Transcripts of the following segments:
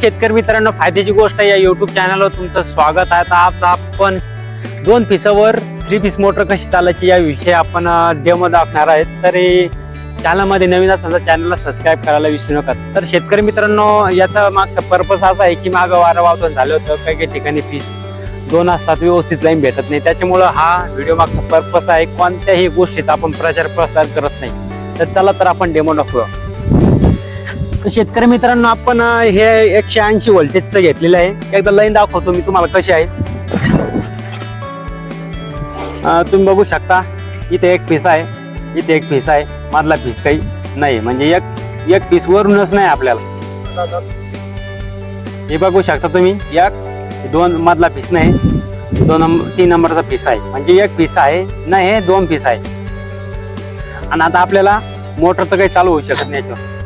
शेतकरी मित्रांनो फायद्याची गोष्ट आहे या युट्यूब चॅनलवर तुमचं स्वागत आहे. तर आज आपण दोन पिसावर थ्री पीस मोटर कशी चालायची याविषयी आपण डेमो दाखवणार आहेत. तरी चॅनलमध्ये नवीन असाल तर चॅनलला सबस्क्राईब करायला विसरू नका. तर शेतकरी मित्रांनो याचा मागचा पर्पज असा आहे की मागं वारं वावतून झालं होतं. काही काही ठिकाणी पीस दोन असतात व्यवस्थित लाईन भेटत नाही. त्याच्यामुळं हा व्हिडिओ मागचा पर्पज आहे. कोणत्याही गोष्टीत आपण प्रचार प्रसार करत नाही. तर चला तर आपण डेमो दाखवूया. तर शेतकरी मित्रांनो आपण अं, हे एकशे ऐंशी व्होल्टेजचं घेतलेलं आहे. एकदा लाईन दाखवतो मी तुम्हाला कशी आहे. अं, तुम्ही बघू शकता इथे एक पीस आहे. इथे एक पीस आहे. मधला पीस काही नाही. म्हणजे एक एक पीस वरूनच नाही आपल्याला. हे बघू शकता तुम्ही एक दोन मधला पीस नाही. दोन नंबर तीन नंबरचा पीस आहे. म्हणजे एक पीस आहे नाही हे दोन पीस आहे. आणि आता आपल्याला मोटर तर काही चालू होऊ शकत नाही याच्यावर.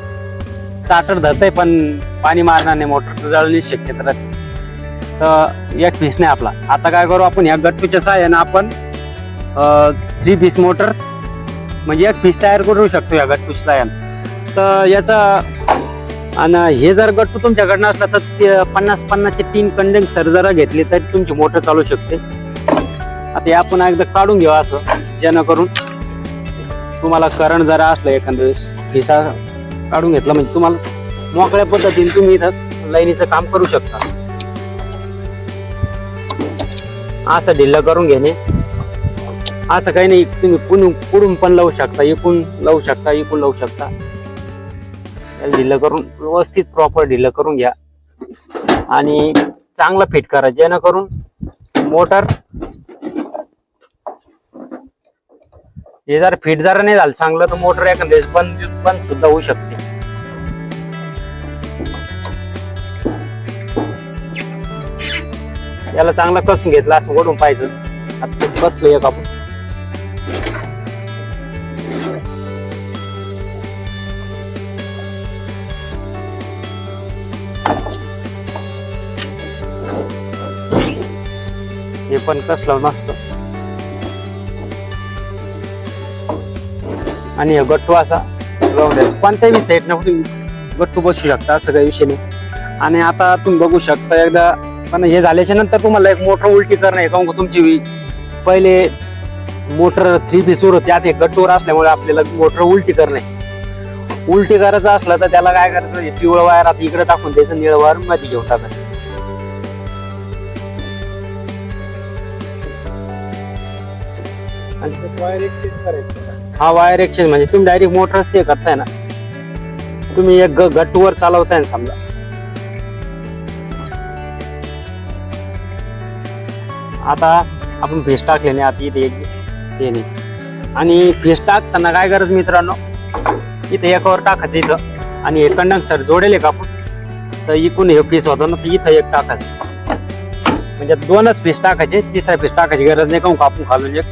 स्टार्टर धरतंय पण पाणी मारणार नाही मोटर जळण्याची शक्यता राहते. तर एक पीस नाही आपला. आता काय करू आपण या गट्टूच्या सहाय्यानं आपण थ्री पीस मोटर म्हणजे एक पीस तयार करू शकतो या गट्टूच्या सहाय्यानं. तर याचा आणि हे जर गट्टू तुमच्याकडनं असला तर ते पन्नास पन्नासचे तीन कंडेन्सर जरा घेतले तरी तुमची मोटर चालू शकते. आता हे आपण एकदा काढून घेऊ असं जेणेकरून तुम्हाला करंट जरा असलं एखाद्या वेळेस फिसा काढून घेतला. म्हणजे तुम्हाला मोकळ्या पद्धतीने तुम्ही इथं लाईनीचं काम करू शकता. असं ढिल्ल करून घेणे. असं काही नाही तुम्ही कुणून कुडून पण लावू शकता इकून लावू शकता इकून लावू शकता. त्याला ढिल्ल करून व्यवस्थित प्रॉपर ढिल्ल करून घ्या. आणि चांगलं फिट करा जेणेकरून मोटर हे जर फिट जर नाही झालं चांगलं तर मोटर एखाद्या वेळेस बंद बंद सुद्धा होऊ शकते. याला चांगला कसून घेतला असं ओढून पाहिजे आता बसलो एक आपण. हे पण कसलं मस्त. आणि हा गट्टू असा लावून द्यायचा. कोणत्याही साईड ना गट्टू बसू शकता असं काही विषय नाही. आणि आता तुम्ही बघू शकता एकदा पण हे झाल्याच्यानंतर तुम्हाला एक मोटर उलटी करणं आहे का तुमची वि- पहिले मोटर थ्री पीसवर होती आता हे गट्टूवर असल्यामुळे आपल्याला मोटर उलटी करणं उलटी करायचं असलं तर त्याला काय करायचं? पिवळं वायर आता इकडे टाकून द्यायचं निळ वायरमध्ये घेऊन टाकायचं. हा वायर एक्सचेंज म्हणजे तुम्ही डायरेक्ट मोटरच ते करताय ना. तुम्ही एक ग- गट्टूवर चालवताय ना समजा. आता आपण फेस टाकले नाही आता इथे एक ते नाही. आणि फेस टाकताना काय गरज मित्रांनो? इथे एकावर टाकायचं इथं. आणि हे कंडन्सर जोडेल का आपण. तर इकून हे पीस होतं ना तर इथं एक टाकायचं. म्हणजे दोनच पीस टाकायचे तिसरा पीस टाकायची गरज नाही काऊन का आपण खालून एक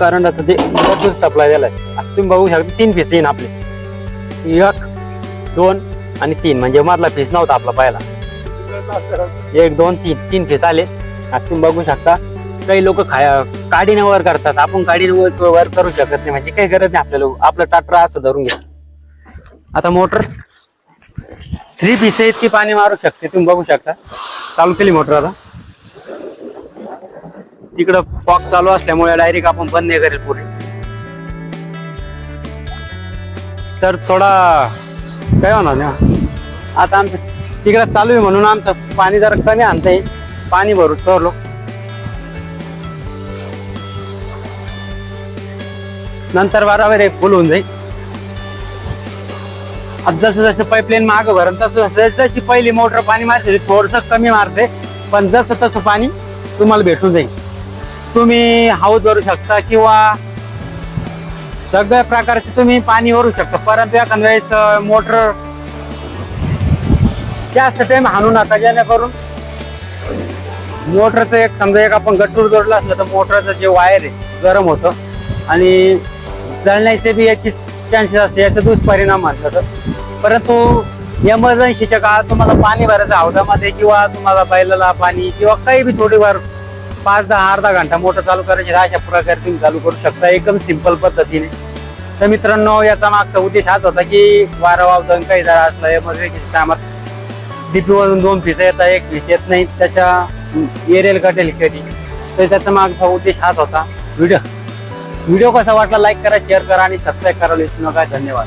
करंटाचं ते सप्लाय द्यायला तुम्ही बघू शकता तीन पीस येईन आपले. एक दोन आणि तीन. म्हणजे मधला पीस नव्हता आपला पहिला. एक दोन तीन. तीन पीस आले. आता तुम्ही बघू शकता काही लोक खा काडीने वर करतात. आपण काडीने वर वर करू शकत नाही. म्हणजे काही गरज नाही आपल्याला. आपलं टाटर असं धरून घ्या. आता मोटर थ्री पीस इतकी पाणी मारू शकते. तुम्ही बघू शकता. चालू केली मोटर आता. तिकडं पॉक चालू असल्यामुळे डायरेक्ट आपण बंद नाही करेल पुढे. सर थोडा काय होणार ना आता आमचं तिकडं चालू आहे म्हणून आमचं पाणी जरा कमी आणतंय. पाणी भरून ठरलो. नंतर बरोबर एक फुल होऊन जाईल. आता जसं जसं पाईपलाईन मागं भरण तसं जसं जशी पहिली मोटर पाणी मारते थोडस कमी मारते. पण जसं तसं पाणी तुम्हाला भेटून जाईल. तुम्ही हाऊस भरू शकता किंवा सगळ्या प्रकारचे तुम्ही पाणी भरू शकता. परंतु एखाद्या वेळेस मोटर जास्त टाइम हाणू नका जेणेकरून मोटरचं एक समजा एक आपण गट्टूर जोडलं असलं तर मोटरचं जे वायर आहे गरम होतं. आणि जळण्याचे बी याची चान्सेस असते याचा दुष्परिणाम म्हटलं तर. परंतु एमर्जन्सीच्या काळात तुम्हाला पाणी भरायचं हौदामध्ये किंवा तुम्हाला बैलाला पाणी किंवा काही बी थोडीफार पाच दहा अर्धा घंटा मोटर चालू करायची अशा प्रकारे तुम्ही चालू करू शकता. एकदम सिंपल पद्धतीने. तर मित्रांनो याचा मागचा उद्देश हाच होता की वारं वावतं काही जरा असलं एमर्जन्सी टायमात डीपी वरून दोन पिसा येतात एक फिस येत नाही. त्याच्या एरियल कटेल कधी तर त्याचा मागचा उद्देश हाच होता. व्हिडिओ व्हिडिओ कसा वाटला लाईक करा शेअर करा आणि सबस्क्राईब करायला विसरू नका. धन्यवाद.